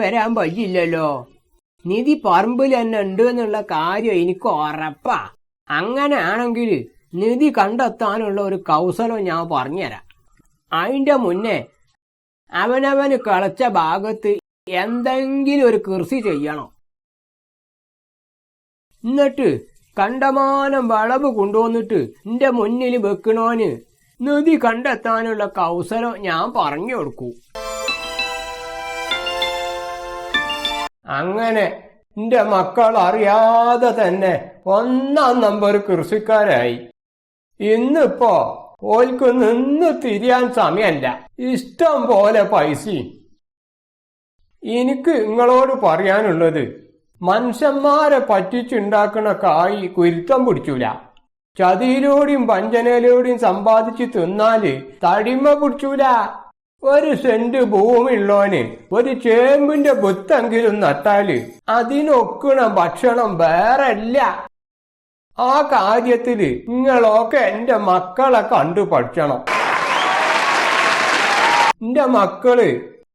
തരാൻ പറ്റില്ലല്ലോ നിധി പറമ്പിൽ തന്നെ ഉണ്ട് എന്നുള്ള കാര്യം എനിക്ക് ഉറപ്പാ. അങ്ങനെയാണെങ്കിൽ നിധി കണ്ടെത്താനുള്ള ഒരു കൗശലം ഞാൻ പറഞ്ഞുതരാം. അതിന്റെ മുന്നേ അവനവന് കളച്ച ഭാഗത്ത് എന്തെങ്കിലും ഒരു കൃഷി ചെയ്യണം. എന്നിട്ട് കണ്ടമാനം വളവ് കൊണ്ടുവന്നിട്ട് എന്റെ മുന്നിൽ വെക്കണോന് നിധി കണ്ടെത്താനുള്ള കൗശലം ഞാൻ പറഞ്ഞു കൊടുക്കൂ. അങ്ങനെ എന്റെ മക്കൾ അറിയാതെ തന്നെ ഒന്നാം നമ്പർ കൃഷിക്കാരായി. ഇന്നിപ്പോ ഓൽക്ക് നിന്ന് തിരിയാൻ സമയമല്ല ഇഷ്ടം പോലെ പൈസയും. എനിക്ക് നിങ്ങളോട് പറയാനുള്ളത് മനുഷ്യന്മാരെ പറ്റിച്ചുണ്ടാക്കണ കായ് കുരുത്തം പിടിച്ചൂല. ചതിയിലൂടെയും വഞ്ചനയിലൂടെയും സമ്പാദിച്ച് തിന്നാൽ തടിമ പിടിച്ചൂല. ഒരു സെന്റ് ഭൂമിയുള്ളോന് ഒരു ചേമ്പിന്റെ ബുത്തെങ്കിലും നട്ടാൽ അതിനൊക്കണ ഭക്ഷണം വേറെ അല്ല ആ കാര്യത്തിൽ നിങ്ങളൊക്കെ എന്റെ മക്കളെ കണ്ടു പഠിക്കണം എന്റെ മക്കൾ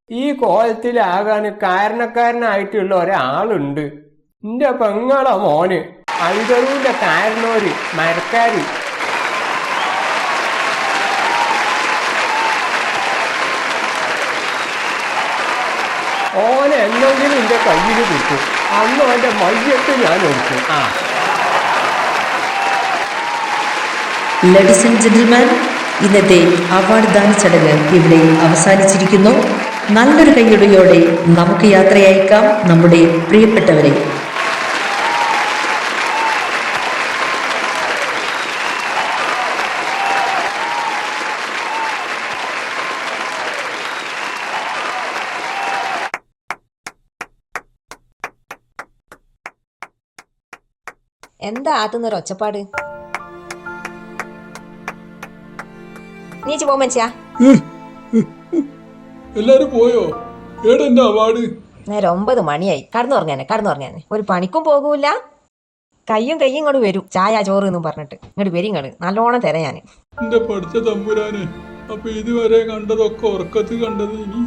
ഈ കോലത്തിലാകാൻ കാരണക്കാരനായിട്ടുള്ള ഒരാളുണ്ട്. എന്റെ പെങ്ങളെ മോന് ഐതറൂന്റെ കാരണോര് മരക്കാര്. ഓനെ എന്തെങ്കിലും എന്റെ കയ്യിൽ കിട്ടും. അന്ന് അവന്റെ മയ്യത്ത് ഞാൻ ഒഴിക്കും. ആ. ലേഡീസ് ആൻഡ് ജെന്റിൽമാൻ ഇന്നത്തെ അവാർഡ് ദാന ചടങ്ങ് ഇവിടെ അവസാനിച്ചിരിക്കുന്നു. നല്ലൊരു കൈയുടയോടെ നമുക്ക് യാത്രയയക്കാം നമ്മുടെ പ്രിയപ്പെട്ടവരെ. എന്താ ആത്തുന്നൊരു ഒച്ചപ്പാട്? നീച്ച് പോ മനുഷ്യ. എല്ലാരും പോയോ? എന്റെ അവാർഡ്? നേരെ ഒമ്പത് മണിയായി. കടന്നുറങ്ങാനെ കടന്നുറങ്ങാനെ. ഒരു പണിക്കും പോകൂല. കയ്യും കയ്യും ഇങ്ങോട്ട് വരും. ചായ ചോറ് എന്നും പറഞ്ഞിട്ട്. ഇങ്ങോട്ട് വരും ഇങ്ങോട്ട് നല്ലോണം തരാം ഞാൻ എന്റെ പഠിച്ച തമ്പുരാനെ അപ്പൊ ഇതുവരെ കണ്ടതൊക്കെ ഉറക്കത്തിൽ കണ്ടത് ഇനി.